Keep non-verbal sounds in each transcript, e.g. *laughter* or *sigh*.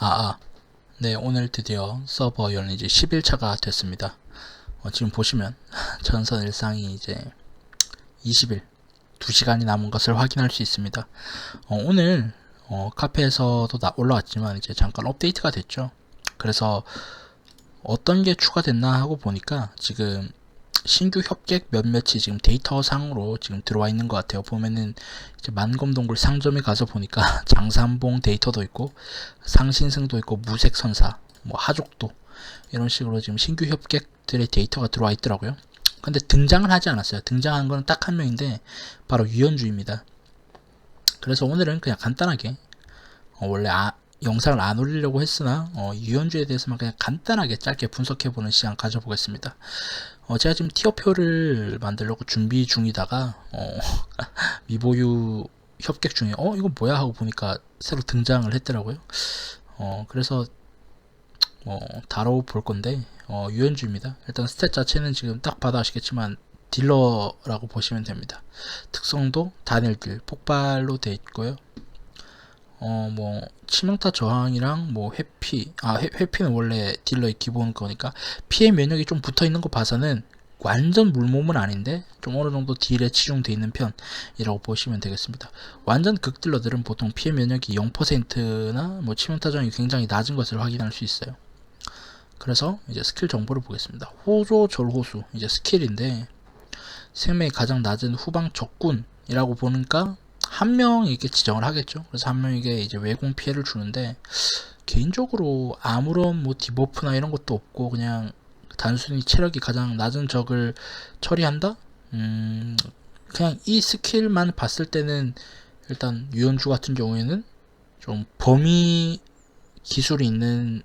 아, 아. 네, 오늘 드디어 서버 열린 지 10일차가 됐습니다. 어, 지금 보시면 *laughs* 전선 일상이 이제 20일, 2시간이 남은 것을 확인할 수 있습니다. 어, 오늘 어, 카페에서도 나- 올라왔지만 이제 잠깐 업데이트가 됐죠. 그래서 어떤 게 추가됐나 하고 보니까 지금 신규 협객 몇몇이 지금 데이터 상으로 지금 들어와 있는 것 같아요. 보면은 이제 만검동굴 상점에 가서 보니까 *laughs* 장산봉 데이터도 있고 상신승도 있고 무색선사, 뭐 하족도 이런 식으로 지금 신규 협객들의 데이터가 들어와 있더라고요. 근데 등장을 하지 않았어요. 등장한 건 딱 한 명인데 바로 유연주입니다. 그래서 오늘은 그냥 간단하게 어, 원래 아- 영상을 안 올리려고 했으나 어, 유연주에 대해서만 그냥 간단하게 짧게 분석해보는 시간 가져보겠습니다. 어, 제가 지금 티어표를 만들려고 준비 중이다가 어, *laughs* 미보유 협객 중에 어 이거 뭐야 하고 보니까 새로 등장을 했더라고요. 어 그래서 어 다뤄볼 건데 어 유연주입니다. 일단 스탯 자체는 지금 딱 봐도 아시겠지만 딜러라고 보시면 됩니다. 특성도 단일딜 폭발로 돼 있고요. 어 뭐 치명타 저항이랑 뭐 회피 아 회, 회피는 원래 딜러의 기본 거니까 피해 면역이 좀 붙어 있는 거 봐서는 완전 물몸은 아닌데 좀 어느 정도 딜에 치중돼 있는 편이라고 보시면 되겠습니다. 완전 극딜러들은 보통 피해 면역이 0%나 뭐 치명타 저항이 굉장히 낮은 것을 확인할 수 있어요. 그래서 이제 스킬 정보를 보겠습니다. 호조 절호수 이제 스킬인데 생명이 가장 낮은 후방 적군이라고 보니까 한 명에게 지정을 하겠죠. 그래서 한 명에게 이제 외공 피해를 주는데 개인적으로 아무런 뭐 디버프나 이런 것도 없고 그냥 단순히 체력이 가장 낮은 적을 처리한다? 음, 그냥 이 스킬만 봤을 때는 일단 유연주 같은 경우에는 좀 범위 기술이 있는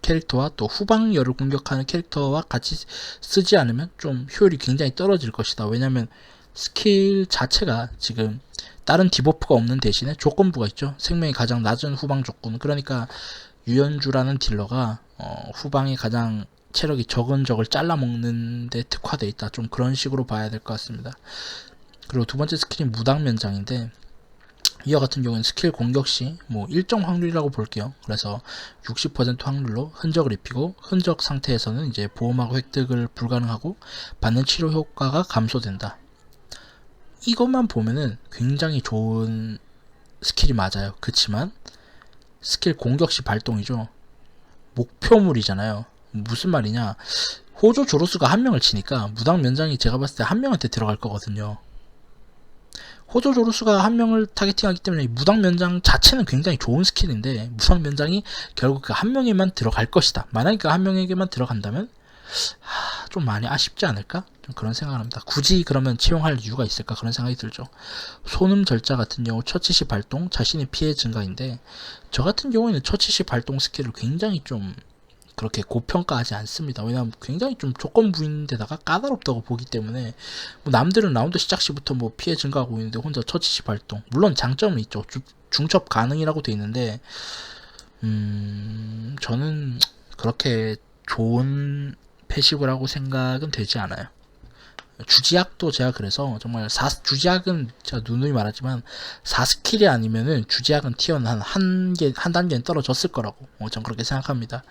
캐릭터와 또 후방열을 공격하는 캐릭터와 같이 쓰지 않으면 좀 효율이 굉장히 떨어질 것이다. 왜냐면 스킬 자체가 지금 다른 디버프가 없는 대신에 조건부가 있죠. 생명이 가장 낮은 후방 조건. 그러니까 유연주라는 딜러가 어, 후방이 가장 체력이 적은 적을 잘라먹는 데 특화돼 있다. 좀 그런 식으로 봐야 될 것 같습니다. 그리고 두 번째 스킬이 무당면장인데 이와 같은 경우는 스킬 공격 시 뭐 일정 확률이라고 볼게요. 그래서 60% 확률로 흔적을 입히고 흔적 상태에서는 이제 보호막 획득을 불가능하고 받는 치료 효과가 감소된다. 이것만 보면은 굉장히 좋은 스킬이 맞아요. 그치만 스킬 공격 시 발동이죠. 목표물이잖아요. 무슨 말이냐? 호조 조로스가 한 명을 치니까 무당 면장이 제가 봤을 때 한 명한테 들어갈 거거든요. 호조 조루스가 한 명을 타겟팅하기 때문에 무당 면장 자체는 굉장히 좋은 스킬인데 무당 면장이 결국 그 한 명에만 들어갈 것이다. 만약에 그 한 명에게만 들어간다면 하, 좀 많이 아쉽지 않을까? 좀 그런 생각을 합니다. 굳이 그러면 채용할 이유가 있을까? 그런 생각이 들죠. 소음 절자 같은 경우 처치 시 발동 자신의 피해 증가인데 저 같은 경우에는 처치 시 발동 스킬을 굉장히 좀 그렇게 고평가하지 않습니다. 왜냐하면 굉장히 좀 조건부인데다가 까다롭다고 보기 때문에 뭐 남들은 라운드 시작 시부터 뭐 피해 증가하고 있는데 혼자 처치 시 발동. 물론 장점은 있죠. 주- 중첩 가능이라고 돼 있는데 음 저는 그렇게 좋은 패시브라고 생각은 되지 않아요. 주지약도 제가 그래서 정말 사, 주지약은 제가 누누이 말하지만 4스킬이 아니면은 주지약은 티어는 한, 한, 개, 한 단계는 떨어졌을 거라고 어, 전 그렇게 생각합니다.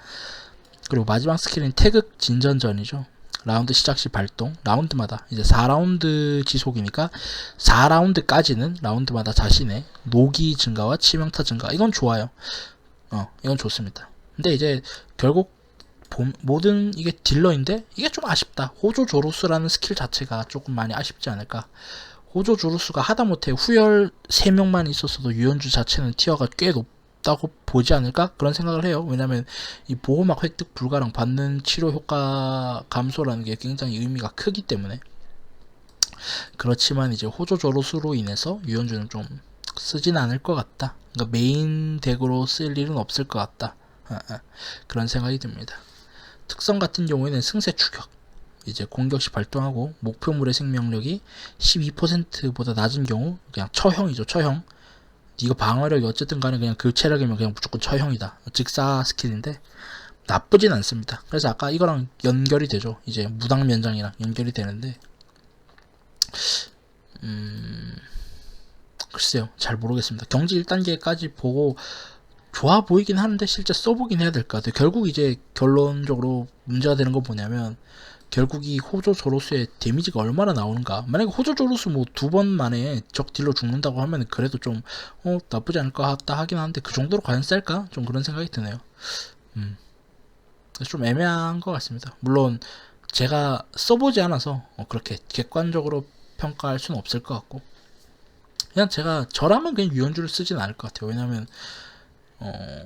그리고 마지막 스킬은 태극 진전전이죠. 라운드 시작 시 발동, 라운드마다 이제 4라운드 지속이니까 4라운드까지는 라운드마다 자신의 노기 증가와 치명타 증가. 이건 좋아요. 어, 이건 좋습니다. 근데 이제 결국 봄- 모든 이게 딜러인데 이게 좀 아쉽다. 호조 조루스라는 스킬 자체가 조금 많이 아쉽지 않을까. 호조 조루스가 하다못해 후열 3명만 있었어도 유연주 자체는 티어가 꽤 높다고 보지 않을까? 그런 생각을 해요. 왜냐면 이 보호막 획득 불가랑 받는 치료 효과 감소라는 게 굉장히 의미가 크기 때문에 그렇지만 이제 호조 조루스로 인해서 유연주는 좀 쓰진 않을 것 같다. 그러니까 메인 덱으로 쓸 일은 없을 것 같다. 아, 아. 그런 생각이 듭니다. 특성 같은 경우에는 승세 추격. 이제 공격 시 발동하고 목표물의 생명력이 12%보다 낮은 경우 그냥 처형이죠. 처형. 이거 방어력이 어쨌든 간에 그냥 그 체력이면 그냥 무조건 처형이다. 직사 스킬인데 나쁘진 않습니다. 그래서 아까 이거랑 연결이 되죠. 이제 무당 면장이랑 연결이 되는데 음 글쎄요. 잘 모르겠습니다. 경지 1단계까지 보고 좋아 보이긴 하는데 실제 써보긴 해야 될 것 같아요. 결국 이제 결론적으로 문제가 되는 건 뭐냐면 결국 이 호조 조로스의 데미지가 얼마나 나오는가. 만약에 호조 조로스 뭐 두 번 만에 적 딜로 죽는다고 하면 그래도 좀 어, 나쁘지 않을 것 같다 하긴 하는데 그 정도로 과연 셀까? 좀 그런 생각이 드네요. 음. 좀 애매한 것 같습니다. 물론 제가 써보지 않아서 어, 그렇게 객관적으로 평가할 수는 없을 것 같고 그냥 제가 저라면 그냥 유연주를 쓰진 않을 것 같아요. 왜냐면 어,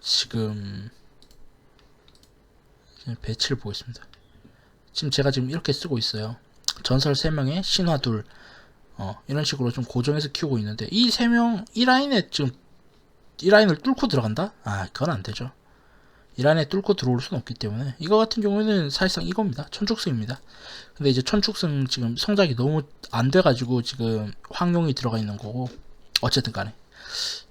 지금 배치를 보겠습니다. 지금 제가 지금 이렇게 쓰고 있어요. 전설 3명에 신화 둘 어, 이런 식으로 좀 고정해서 키우고 있는데 이 3명 이 라인에 지금 이 라인을 뚫고 들어간다? 아 그건 안 되죠. 이 라인에 뚫고 들어올 수는 없기 때문에 이거 같은 경우에는 사실상 이겁니다. 천축승입니다. 근데 이제 천축승 지금 성장이 너무 안 돼가지고 지금 황룡이 들어가 있는 거고 어쨌든 간에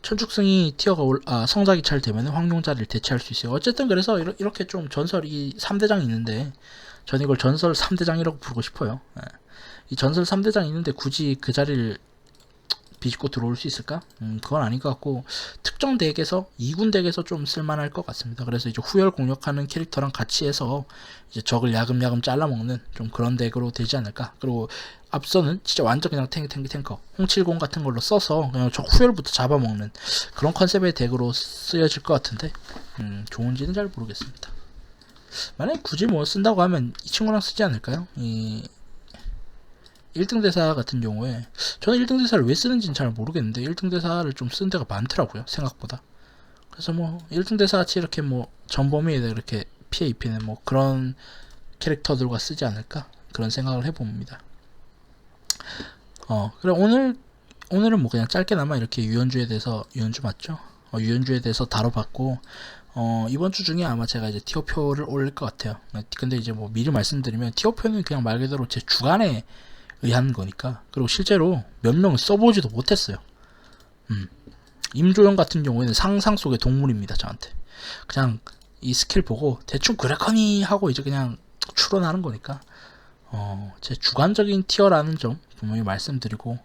천축승이 티어가 올, 아, 성장이 잘 되면 황룡 자리를 대체할 수 있어요. 어쨌든 그래서 이러- 이렇게 좀 전설이 3대장이 있는데 전 이걸 전설 3대장이라고 부르고 싶어요. 예. 이 전설 3대장 있는데 굳이 그 자리를 비집고 들어올 수 있을까? 음, 그건 아닌 것 같고 특정 덱에서 2군 덱에서 좀 쓸만할 것 같습니다. 그래서 이제 후열 공격하는 캐릭터랑 같이 해서 이제 적을 야금야금 잘라먹는 좀 그런 덱으로 되지 않을까. 그리고 앞서는 진짜 완전 그냥 탱크 탱크 탱커 홍70 같은 걸로 써서 그냥 적 후열부터 잡아먹는 그런 컨셉의 덱으로 쓰여질 것 같은데 음, 좋은지는 잘 모르겠습니다. 만약에 굳이 뭐 쓴다고 하면 이 친구랑 쓰지 않을까요? 이 1등 대사 같은 경우에 저는 1등 대사를 왜 쓰는지는 잘 모르겠는데 1등 대사를 좀 쓰는 데가 많더라고요 생각보다. 그래서 뭐 1등 대사 같이 이렇게 뭐 전범위에 이렇게 피해 입히는 뭐 그런 캐릭터들과 쓰지 않을까 그런 생각을 해봅니다. 어 그래 오늘 오늘은 뭐 그냥 짧게나마 이렇게 유연주에 대해서 유연주 맞죠? 어, 유연주에 대해서 다뤄봤고 어, 이번 주 중에 아마 제가 이제 티오표를 올릴 것 같아요. 근데 이제 뭐 미리 말씀드리면 티오표는 그냥 말 그대로 제 주관에 의한 거니까. 그리고 실제로 몇 명을 써보지도 못했어요. 음. 임조영 같은 경우에는 상상 속의 동물입니다, 저한테. 그냥 이 스킬 보고 대충 그래커니 하고 이제 그냥 추론하는 거니까. 어, 제 주관적인 티어라는 점 분명히 말씀드리고,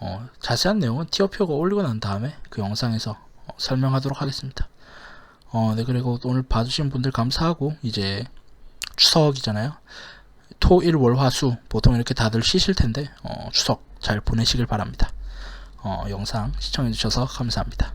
어, 자세한 내용은 티어표가 올리고 난 다음에 그 영상에서 어, 설명하도록 하겠습니다. 어, 네, 그리고 오늘 봐주신 분들 감사하고, 이제 추석이잖아요. 토, 일, 월, 화, 수. 보통 이렇게 다들 쉬실 텐데, 어, 추석 잘 보내시길 바랍니다. 어, 영상 시청해주셔서 감사합니다.